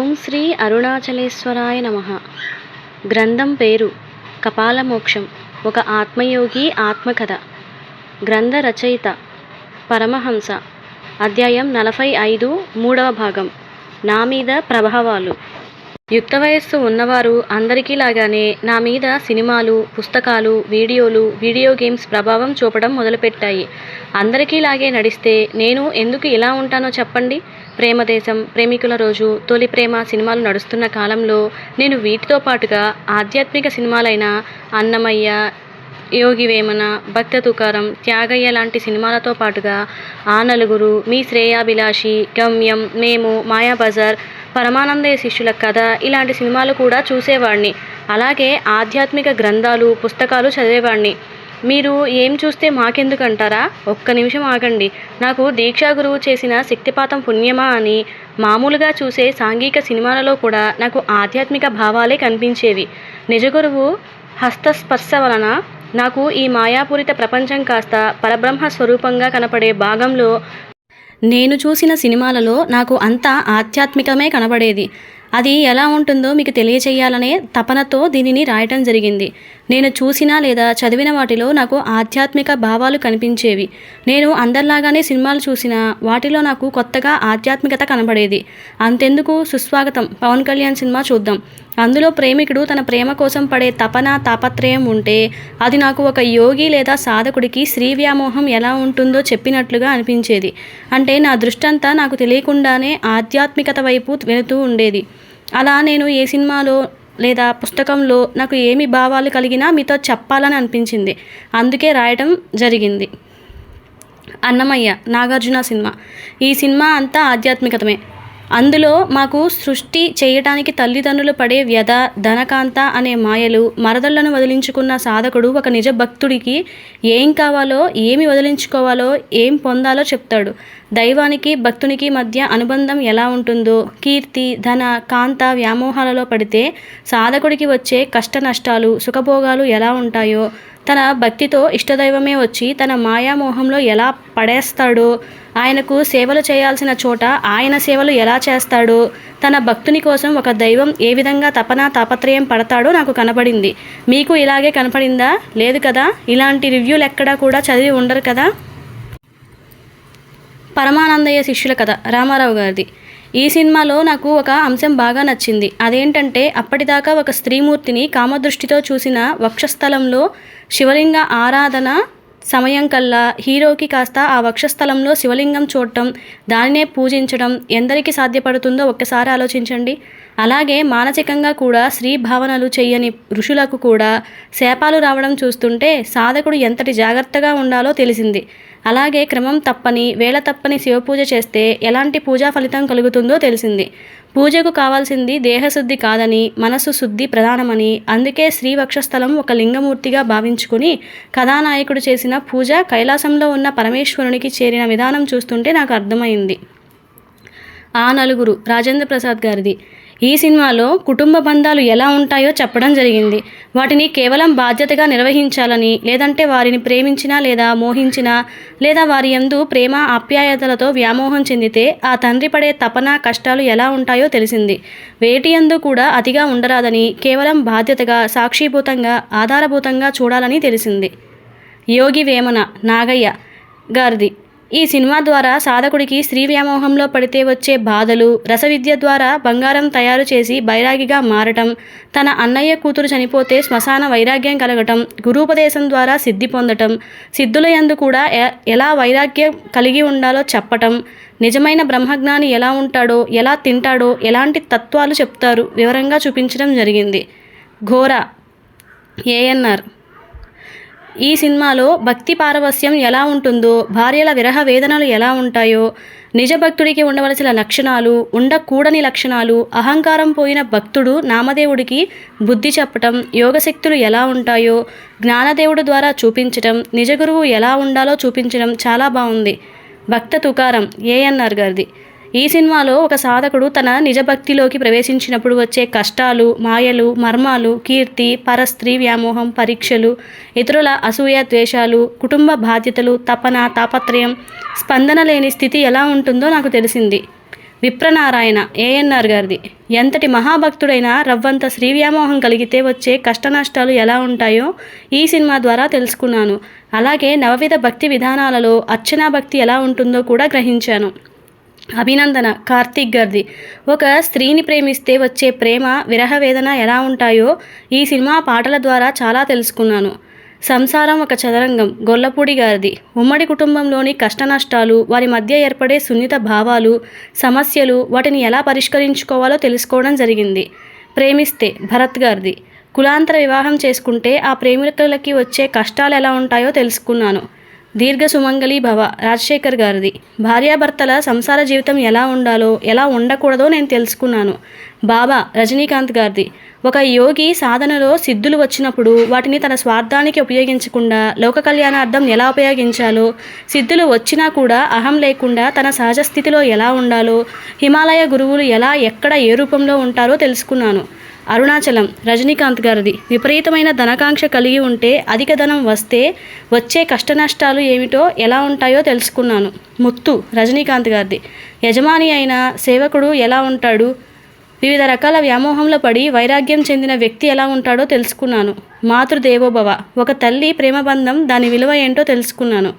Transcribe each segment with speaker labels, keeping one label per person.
Speaker 1: ఓం శ్రీ అరుణాచలేశ్వరాయ నమ. గ్రంథం పేరు కపాలమోక్షం ఒక ఆత్మయోగి ఆత్మకథ. గ్రంథ రచయిత పరమహంస. అధ్యాయం నలభై ఐదు మూడవ భాగం. నా మీద ప్రభావాలు. యుక్త వయస్సు ఉన్నవారు అందరికీ లాగానే నా మీద సినిమాలు పుస్తకాలు వీడియోలు వీడియో గేమ్స్ ప్రభావం చూపడం మొదలుపెట్టాయి. అందరికీ లాగే నడిస్తే నేను ఎందుకు ఇలా ఉంటానో చెప్పండి? ప్రేమదేశం ప్రేమికుల రోజు తొలి ప్రేమ సినిమాలు నడుస్తున్న కాలంలో నేను వీటితో పాటుగా ఆధ్యాత్మిక సినిమాలైన అన్నమయ్య యోగి వేమన భక్త తుకారం త్యాగయ్య లాంటి సినిమాలతో పాటుగా ఆ నలుగురు మీ శ్రేయాభిలాషి గమ్యం మేము మాయాబజార్ పరమానందయ్య శిష్యుల కథ ఇలాంటి సినిమాలు కూడా చూసేవాడిని అలాగే ఆధ్యాత్మిక గ్రంథాలు పుస్తకాలు చదివేవాడిని మీరు ఏం చూస్తే మాకెందుకంటారా? ఒక్క నిమిషం ఆగండి. నాకు దీక్షా గురువు చేసిన శక్తిపాతం పుణ్యమా అని మామూలుగా చూసే సాంఘిక సినిమాలలో కూడా నాకు ఆధ్యాత్మిక భావాలే కనిపించేవి. నిజ గురువు హస్తస్పర్శ వలన నాకు ఈ మాయాపూరిత ప్రపంచం కాస్త పరబ్రహ్మ స్వరూపంగా కనపడే భాగంలో నేను చూసిన సినిమాలలో నాకు అంతా ఆధ్యాత్మికమే కనబడేది. అది ఎలా ఉంటుందో మీకు తెలియచేయాలనే తపనతో దీనిని రాయటం జరిగింది. నేను చూసిన లేదా చదివిన వాటిలో నాకు ఆధ్యాత్మిక భావాలు కనిపించేవి. నేను అందరిలాగానే సినిమాలు చూసిన వాటిలో నాకు కొత్తగా ఆధ్యాత్మికత కనబడేది. అంతెందుకు? సుస్వాగతం. పవన్ కళ్యాణ్ సినిమా చూద్దాం. అందులో ప్రేమికుడు తన ప్రేమ కోసం పడే తపన తాపత్రయం ఉంటే అది నాకు ఒక యోగి లేదా సాధకుడికి స్త్రీ వ్యామోహం ఎలా ఉంటుందో చెప్పినట్లుగా అనిపించేది. అంటే నా దృష్టంతా నాకు తెలియకుండానే ఆధ్యాత్మికత వైపు వెళుతూ ఉండేది. అలా నేను ఏ సినిమాలో లేదా పుస్తకంలో నాకు ఏమి భావాలు కలిగినా మీతో చెప్పాలని అనిపించింది. అందుకే రాయటం జరిగింది. అన్నమయ్య నాగార్జున సినిమా. ఈ సినిమా అంతా ఆధ్యాత్మికతమే. అందులో మాకు సృష్టి చేయటానికి తల్లిదండ్రులు పడే వ్యధ ధనకాంత అనే మాయలు మరదళ్ళను వదిలించుకున్న సాధకుడు ఒక నిజ భక్తుడికి ఏం కావాలో ఏమి వదిలించుకోవాలో ఏం పొందాలో చెప్తాడు. దైవానికి భక్తునికి మధ్య అనుబంధం ఎలా ఉంటుందో కీర్తి ధన కాంత వ్యామోహాలలో పడితే సాధకుడికి వచ్చే కష్ట నష్టాలు సుఖభోగాలు ఎలా ఉంటాయో తన భక్తితో ఇష్టదైవమే వచ్చి తన మాయామోహంలో ఎలా పడేస్తాడో ఆయనకు సేవలు చేయాల్సిన చోట ఆయన సేవలు ఎలా చేస్తాడో? తన భక్తుని కోసం ఒక దైవం ఏ విధంగా తపన తాపత్రయం పడతాడో నాకు కనపడింది. మీకు ఇలాగే కనపడిందా? లేదు కదా? ఇలాంటి రివ్యూలు ఎక్కడా కూడా చదివి ఉండరు కదా? పరమానందయ్య శిష్యుల కథ రామారావు గారిది. ఈ సినిమాలో నాకు ఒక అంశం బాగా నచ్చింది. అదేంటంటే అప్పటిదాకా ఒక స్త్రీమూర్తిని కామదృష్టితో చూసిన వక్షస్థలంలో శివలింగ ఆరాధన సమయం కల్లా హీరోకి కాస్త ఆ వక్షస్థలంలో శివలింగం చూడటం దానినే పూజించడం ఎందరికి సాధ్యపడుతుందో ఒక్కసారి ఆలోచించండి. అలాగే మానసికంగా కూడా స్త్రీ భావనలు చేయని ఋషులకు కూడా శాపాలు రావడం చూస్తుంటే సాధకుడు ఎంతటి జాగ్రత్తగా ఉండాలో తెలిసింది. అలాగే క్రమం తప్పని వేళ తప్పని శివపూజ చేస్తే ఎలాంటి పూజా ఫలితం కలుగుతుందో తెలిసింది. పూజకు కావాల్సింది దేహశుద్ధి కాదని మనసు శుద్ధి ప్రధానమని అందుకే శ్రీ వక్షస్థలం ఒక లింగమూర్తిగా భావించుకుని కథానాయకుడు చేసిన పూజ కైలాసంలో ఉన్న పరమేశ్వరునికి చేరిన విధానం చూస్తుంటే నాకు అర్థమైంది. ఆ నలుగురు రాజేంద్ర ప్రసాద్ గారిది. ఈ సినిమాలో కుటుంబ బంధాలు ఎలా ఉంటాయో చెప్పడం జరిగింది. వాటిని కేవలం బాధ్యతగా నిర్వహించాలని లేదంటే వారిని ప్రేమించినా లేదా మోహించినా లేదా వారి యందు ప్రేమ ఆప్యాయతలతో వ్యామోహం చెందితే ఆ తండ్రి పడే తపన కష్టాలు ఎలా ఉంటాయో తెలిసింది. వేటి యందు కూడా అతిగా ఉండరాదని కేవలం బాధ్యతగా సాక్షిభూతంగా ఆధారభూతంగా చూడాలని తెలిసింది. యోగి వేమన నాగయ్య గారిది. ఈ సినిమా ద్వారా సాధకుడికి స్త్రీ వ్యామోహంలో పడితే వచ్చే బాధలు రసవిద్య ద్వారా బంగారం తయారు చేసి బైరాగిగా మారటం తన అన్నయ్య కూతురు చనిపోతే శ్మశాన వైరాగ్యం కలగటం గురూపదేశం ద్వారా సిద్ధి పొందటం సిద్ధుల యందు కూడా ఎ- ఎలా వైరాగ్యం కలిగి ఉండాలో చెప్పటం నిజమైన బ్రహ్మజ్ఞాని ఎలా ఉంటాడో ఎలా తింటాడో ఎలాంటి తత్వాలు చెప్తారు వివరంగా చూపించడం జరిగింది. ఘోర. ఏఎన్ఆర్. ఈ సినిమాలో భక్తి పారవస్యం ఎలా ఉంటుందో భార్యల విరహ వేదనలు ఎలా ఉంటాయో నిజ భక్తుడికి ఉండవలసిన లక్షణాలు ఉండకూడని లక్షణాలు అహంకారం పోయిన భక్తుడు నామదేవుడికి బుద్ధి చెప్పటం యోగశక్తులు ఎలా ఉంటాయో జ్ఞానదేవుడు ద్వారా చూపించటం నిజ గురువు ఎలా ఉండాలో చూపించడం చాలా బాగుంది. భక్త తుకారం ఏఎన్ఆర్ గారిది. ఈ సినిమాలో ఒక సాధకుడు తన నిజభక్తిలోకి ప్రవేశించినప్పుడు వచ్చే కష్టాలు మాయలు మర్మాలు కీర్తి పరస్త్రీ వ్యామోహం పరీక్షలు ఇతరుల అసూయ ద్వేషాలు కుటుంబ బాధ్యతలు తపన తాపత్రయం స్పందన లేని స్థితి ఎలా ఉంటుందో నాకు తెలిసింది. విప్రనారాయణ ఏఎన్ఆర్ గారిది. ఎంతటి మహాభక్తుడైన రవ్వంత శ్రీ వ్యామోహం కలిగితే వచ్చే కష్టనష్టాలు ఎలా ఉంటాయో ఈ సినిమా ద్వారా తెలుసుకున్నాను. అలాగే నవవిధ భక్తి విధానాలలో అర్చనా భక్తి ఎలా ఉంటుందో కూడా గ్రహించాను. అభినందన. కార్తీక్ గారిది. ఒక స్త్రీని ప్రేమిస్తే వచ్చే ప్రేమ విరహ వేదన ఎలా ఉంటాయో ఈ సినిమా పాటల ద్వారా చాలా తెలుసుకున్నాను. సంసారం ఒక చదరంగం. గొల్లపూడి గారిది. ఉమ్మడి కుటుంబంలోని కష్టనష్టాలు వారి మధ్య ఏర్పడే సున్నిత భావాలు సమస్యలు వాటిని ఎలా పరిష్కరించుకోవాలో తెలుసుకోవడం జరిగింది. ప్రేమిస్తే భరత్ గారిది. కులాంతర వివాహం చేసుకుంటే ఆ ప్రేమికులకి వచ్చే కష్టాలు ఎలా ఉంటాయో తెలుసుకున్నాను. దీర్ఘ సుమంగళి భవ రాజశేఖర్ గారిది. భార్యాభర్తల సంసార జీవితం ఎలా ఉండాలో ఎలా ఉండకూడదో నేను తెలుసుకున్నాను. బాబా రజనీకాంత్ గారిది. ఒక యోగి సాధనలో సిద్ధులు వచ్చినప్పుడు వాటిని తన స్వార్థానికి ఉపయోగించకుండా లోక కళ్యాణార్థం ఎలా ఉపయోగించాలో సిద్ధులు వచ్చినా కూడా అహం లేకుండా తన సహజ స్థితిలో ఎలా ఉండాలో హిమాలయ గురువులు ఎలా ఎక్కడ ఏ రూపంలో ఉంటారో తెలుసుకున్నాను. అరుణాచలం. రజనీకాంత్ గారిది. విపరీతమైన ధనకాంక్ష కలిగి ఉంటే అధిక ధనం వస్తే వచ్చే కష్టనష్టాలు ఏమిటో ఎలా ఉంటాయో తెలుసుకున్నాను. ముత్తు రజనీకాంత్ గారిది. యజమాని అయిన సేవకుడు ఎలా ఉంటాడు? వివిధ రకాల వ్యామోహంలో పడి వైరాగ్యం చెందిన వ్యక్తి ఎలా ఉంటాడో తెలుసుకున్నాను. మాతృదేవోభవ. ఒక తల్లి ప్రేమబంధం దాని విలువ ఏంటో తెలుసుకున్నాను.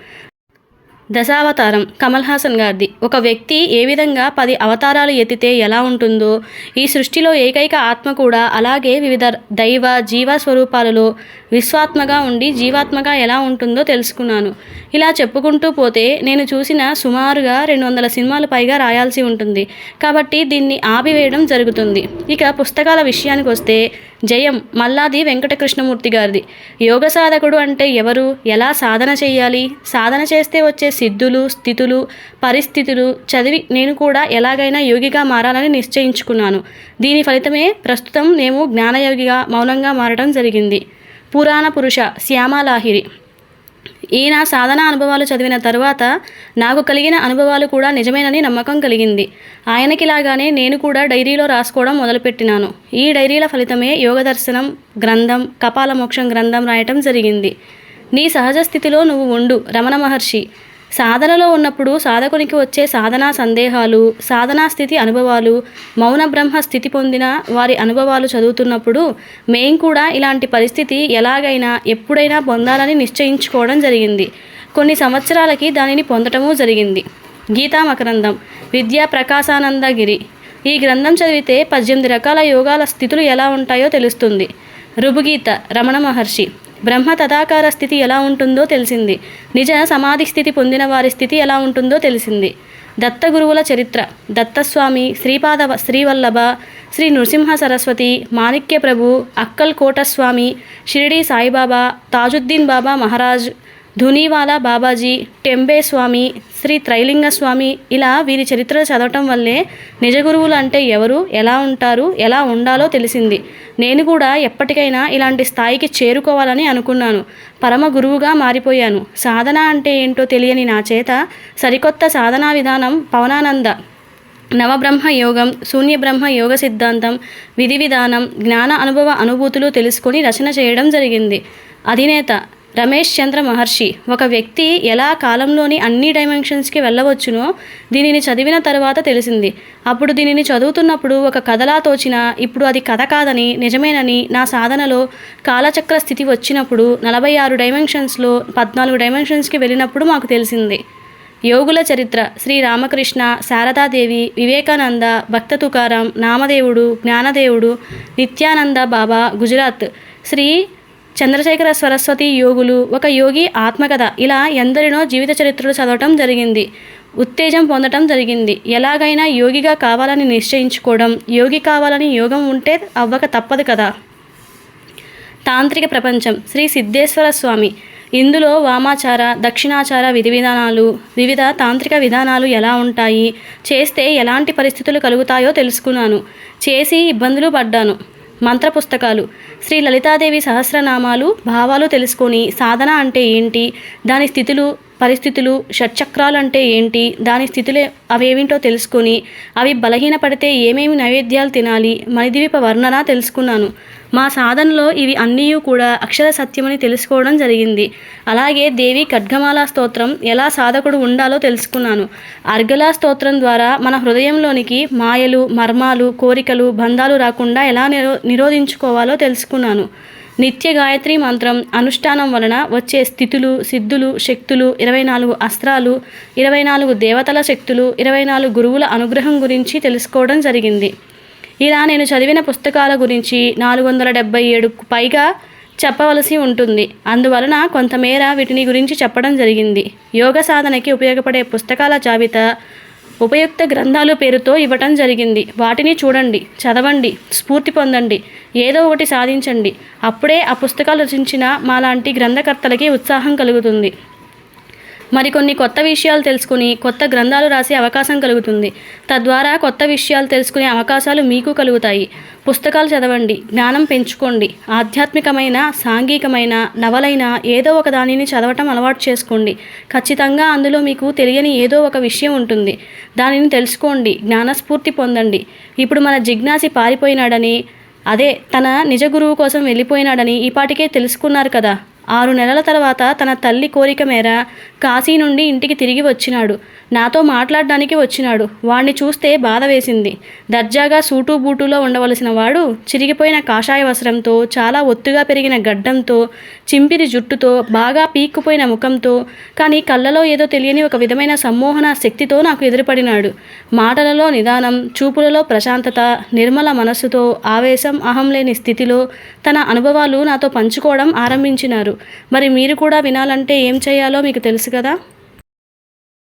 Speaker 1: దశావతారం. కమల్ హాసన్ గారిది. ఒక వ్యక్తి ఏ విధంగా పది అవతారాలు ఎత్తితే ఎలా ఉంటుందో ఈ సృష్టిలో ఏకైక ఆత్మ కూడా అలాగే వివిధ దైవ జీవ స్వరూపాలలో విశ్వాత్మగా ఉండి జీవాత్మగా ఎలా ఉంటుందో తెలుసుకున్నాను. ఇలా చెప్పుకుంటూ పోతే నేను చూసిన సుమారుగా రెండు వందల సినిమాలు పైగా రాయాల్సి ఉంటుంది. కాబట్టి దీన్ని ఆపివేయడం జరుగుతుంది. ఇక పుస్తకాల విషయానికి వస్తే జయం మల్లాది వెంకటకృష్ణమూర్తి గారిది. యోగ సాధకుడు అంటే ఎవరు? ఎలా సాధన చేయాలి? సాధన చేస్తే వచ్చే సిద్ధులు స్థితులు పరిస్థితులు చదివి నేను కూడా ఎలాగైనా యోగిగా మారాలని నిశ్చయించుకున్నాను. దీని ఫలితమే ప్రస్తుతం మేము జ్ఞానయోగిగా మౌనంగా మారడం జరిగింది. పురాణ పురుష శ్యామలాహిరి. ఈయన సాధన అనుభవాలు చదివిన తరువాత నాకు కలిగిన అనుభవాలు కూడా నిజమేనని నమ్మకం కలిగింది. ఆయనకిలాగానే నేను కూడా డైరీలో రాసుకోవడం మొదలుపెట్టినాను. ఈ డైరీల ఫలితమే యోగ దర్శనం గ్రంథం కపాల మోక్షం గ్రంథం రాయటం జరిగింది. నీ సహజ స్థితిలో నువ్వు ఉండు రమణ మహర్షి. సాధనలో ఉన్నప్పుడు సాధకునికి వచ్చే సాధనా సందేహాలు సాధనా స్థితి అనుభవాలు మౌన బ్రహ్మ స్థితి పొందిన వారి అనుభవాలు చదువుతున్నప్పుడు మేం కూడా ఇలాంటి పరిస్థితి ఎలాగైనా ఎప్పుడైనా పొందాలని నిశ్చయించుకోవడం జరిగింది. కొన్ని సంవత్సరాలకి దానిని పొందటము జరిగింది. గీతా మకరందం విద్యా ప్రకాశానందగిరి ఈ గ్రంథం చదివితే పద్దెనిమిది రకాల యోగాల స్థితులు ఎలా ఉంటాయో తెలుస్తుంది. రుబుగీత రమణ మహర్షి. బ్రహ్మ తదాకార స్థితి ఎలా ఉంటుందో తెలిసింది. నిజ సమాధి స్థితి పొందిన వారి స్థితి ఎలా ఉంటుందో తెలిసింది. దత్త గురువుల చరిత్ర. దత్తస్వామి శ్రీపాద శ్రీవల్లభ శ్రీ నృసింహ సరస్వతి మాణిక్య ప్రభు అక్కల్ కోటస్వామి షిరిడి సాయిబాబా తాజుద్దీన్ బాబా మహారాజ్ ధునీవాలా బాబాజీ టెంబే స్వామి శ్రీ త్రైలింగ స్వామి ఇలా వీరి చరిత్రలు చదవటం వల్లే నిజ గురువులు అంటే ఎవరు ఎలా ఉంటారు ఎలా ఉండాలో తెలిసింది. నేను కూడా ఎప్పటికైనా ఇలాంటి స్థాయికి చేరుకోవాలని అనుకున్నాను. పరమ గురువుగా మారిపోయాను. సాధన అంటే ఏంటో తెలియని నా చేత సరికొత్త సాధనా విధానం పవనానంద. నవబ్రహ్మ యోగం శూన్యబ్రహ్మ యోగ సిద్ధాంతం విధి విధానం జ్ఞాన అనుభవ అనుభూతులు తెలుసుకొని రచన చేయడం జరిగింది. అధినేత రమేష్ చంద్ర మహర్షి ఒక వ్యక్తి ఎలా కాలంలోని అన్ని డైమెన్షన్స్కి వెళ్ళవచ్చునో దీనిని చదివిన తర్వాత తెలిసింది. అప్పుడు దీనిని చదువుతున్నప్పుడు ఒక కథలా తోచిన ఇప్పుడు అది కథ కాదని నిజమేనని నా సాధనలో కాలచక్ర స్థితి వచ్చినప్పుడు నలభై ఆరు డైమెన్షన్స్లో పద్నాలుగు డైమెన్షన్స్కి వెళ్ళినప్పుడు మాకు తెలిసింది. యోగుల చరిత్ర శ్రీ రామకృష్ణ శారదాదేవి వివేకానంద భక్త తుకారం నామదేవుడు జ్ఞానదేవుడు నిత్యానంద బాబా గుజరాత్. శ్రీ చంద్రశేఖర సరస్వతి యోగులు ఒక యోగి ఆత్మకథ. ఇలా ఎందరినో జీవిత చరిత్రలు చదవటం జరిగింది. ఉత్తేజం పొందటం జరిగింది. ఎలాగైనా యోగిగా కావాలని నిశ్చయించుకోవడం యోగి కావాలని యోగం ఉంటే అవ్వక తప్పదు కదా. తాంత్రిక ప్రపంచం. శ్రీ సిద్ధేశ్వర స్వామి. ఇందులో వామాచార దక్షిణాచార విధి విధానాలు వివిధ తాంత్రిక విధానాలు ఎలా ఉంటాయి చేస్తే ఎలాంటి పరిస్థితులు కలుగుతాయో తెలుసుకున్నాను. చేసి ఇబ్బందులు పడ్డాను. మంత్ర పుస్తకాలు శ్రీ లలితాదేవి సహస్రనామాలు భావాలు తెలుసుకొని సాధన అంటే ఏంటి? దాని స్థితులు పరిస్థితులు షట్చక్రాలు అంటే ఏంటి? దాని స్థితులే అవేమిటో తెలుసుకొని అవి బలహీనపడితే ఏమేమి నైవేద్యాలు తినాలి? మణిదీప వర్ణన తెలుసుకున్నాను. మా సాధనలో ఇవి అన్నీ కూడా అక్షర సత్యమని తెలుసుకోవడం జరిగింది. అలాగే దేవి ఖడ్గమాల స్తోత్రం ఎలా సాధకుడు ఉండాలో తెలుసుకున్నాను. అర్గలా స్తోత్రం ద్వారా మన హృదయంలోనికి మాయలు మర్మాలు కోరికలు బంధాలు రాకుండా ఎలా నిరో నిరోధించుకోవాలో తెలుసుకున్నాను. నిత్య గాయత్రి మంత్రం అనుష్ఠానం వలన వచ్చే స్థితులు సిద్ధులు శక్తులు ఇరవై నాలుగు అస్త్రాలు ఇరవై నాలుగు దేవతల శక్తులు ఇరవై నాలుగు గురువుల అనుగ్రహం గురించి తెలుసుకోవడం జరిగింది. ఇలా నేను చదివిన పుస్తకాల గురించి నాలుగు వందల డెబ్బై ఏడుకు పైగా చెప్పవలసి ఉంటుంది. అందువలన కొంతమేర వీటిని గురించి చెప్పడం జరిగింది. యోగ సాధనకి ఉపయోగపడే పుస్తకాల జాబితా ఉపయుక్త గ్రంథాలు పేరుతో ఇవ్వటం జరిగింది. వాటిని చూడండి చదవండి స్ఫూర్తి పొందండి ఏదో ఒకటి సాధించండి. అప్పుడే ఆ పుస్తకాలు రచించిన మాలాంటి గ్రంథకర్తలకి ఉత్సాహం కలుగుతుంది. మరికొన్ని కొత్త విషయాలు తెలుసుకుని కొత్త గ్రంథాలు రాసే అవకాశం కలుగుతుంది. తద్వారా కొత్త విషయాలు తెలుసుకునే అవకాశాలు మీకు కలుగుతాయి. పుస్తకాలు చదవండి జ్ఞానం పెంచుకోండి. ఆధ్యాత్మికమైన సాంఘికమైన నవలైన ఏదో ఒక దానిని చదవటం అలవాటు చేసుకోండి. ఖచ్చితంగా అందులో మీకు తెలియని ఏదో ఒక విషయం ఉంటుంది. దానిని తెలుసుకోండి జ్ఞానస్ఫూర్తి పొందండి. ఇప్పుడు మన జిజ్ఞాసి పారిపోయినాడని అదే తన నిజ గురువు కోసం వెళ్ళిపోయినాడని ఈపాటికే తెలుసుకున్నారు కదా. ఆరు నెలల తర్వాత తన తల్లి కోరిక మేర కాశీ నుండి ఇంటికి తిరిగి వచ్చినాడు. నాతో మాట్లాడడానికి వచ్చినాడు. వాణ్ణి చూస్తే బాధ వేసింది. దర్జాగా సూటు బూటులో ఉండవలసిన వాడు చిరిగిపోయిన కాషాయ వస్త్రంతో చాలా ఒత్తుగా పెరిగిన గడ్డంతో చింపిరి జుట్టుతో బాగా పీక్కుపోయిన ముఖంతో కానీ కళ్ళలో ఏదో తెలియని ఒక విధమైన సమ్మోహన శక్తితో నాకు ఎదురుపడినాడు. మాటలలో నిదానం చూపులలో ప్రశాంతత నిర్మల మనస్సుతో ఆవేశం అహం లేని స్థితిలో తన అనుభవాలు నాతో పంచుకోవడం ఆరంభించినారు. మరి మీరు కూడా వినాలంటే ఏం చేయాలో మీకు తెలుసు కదా?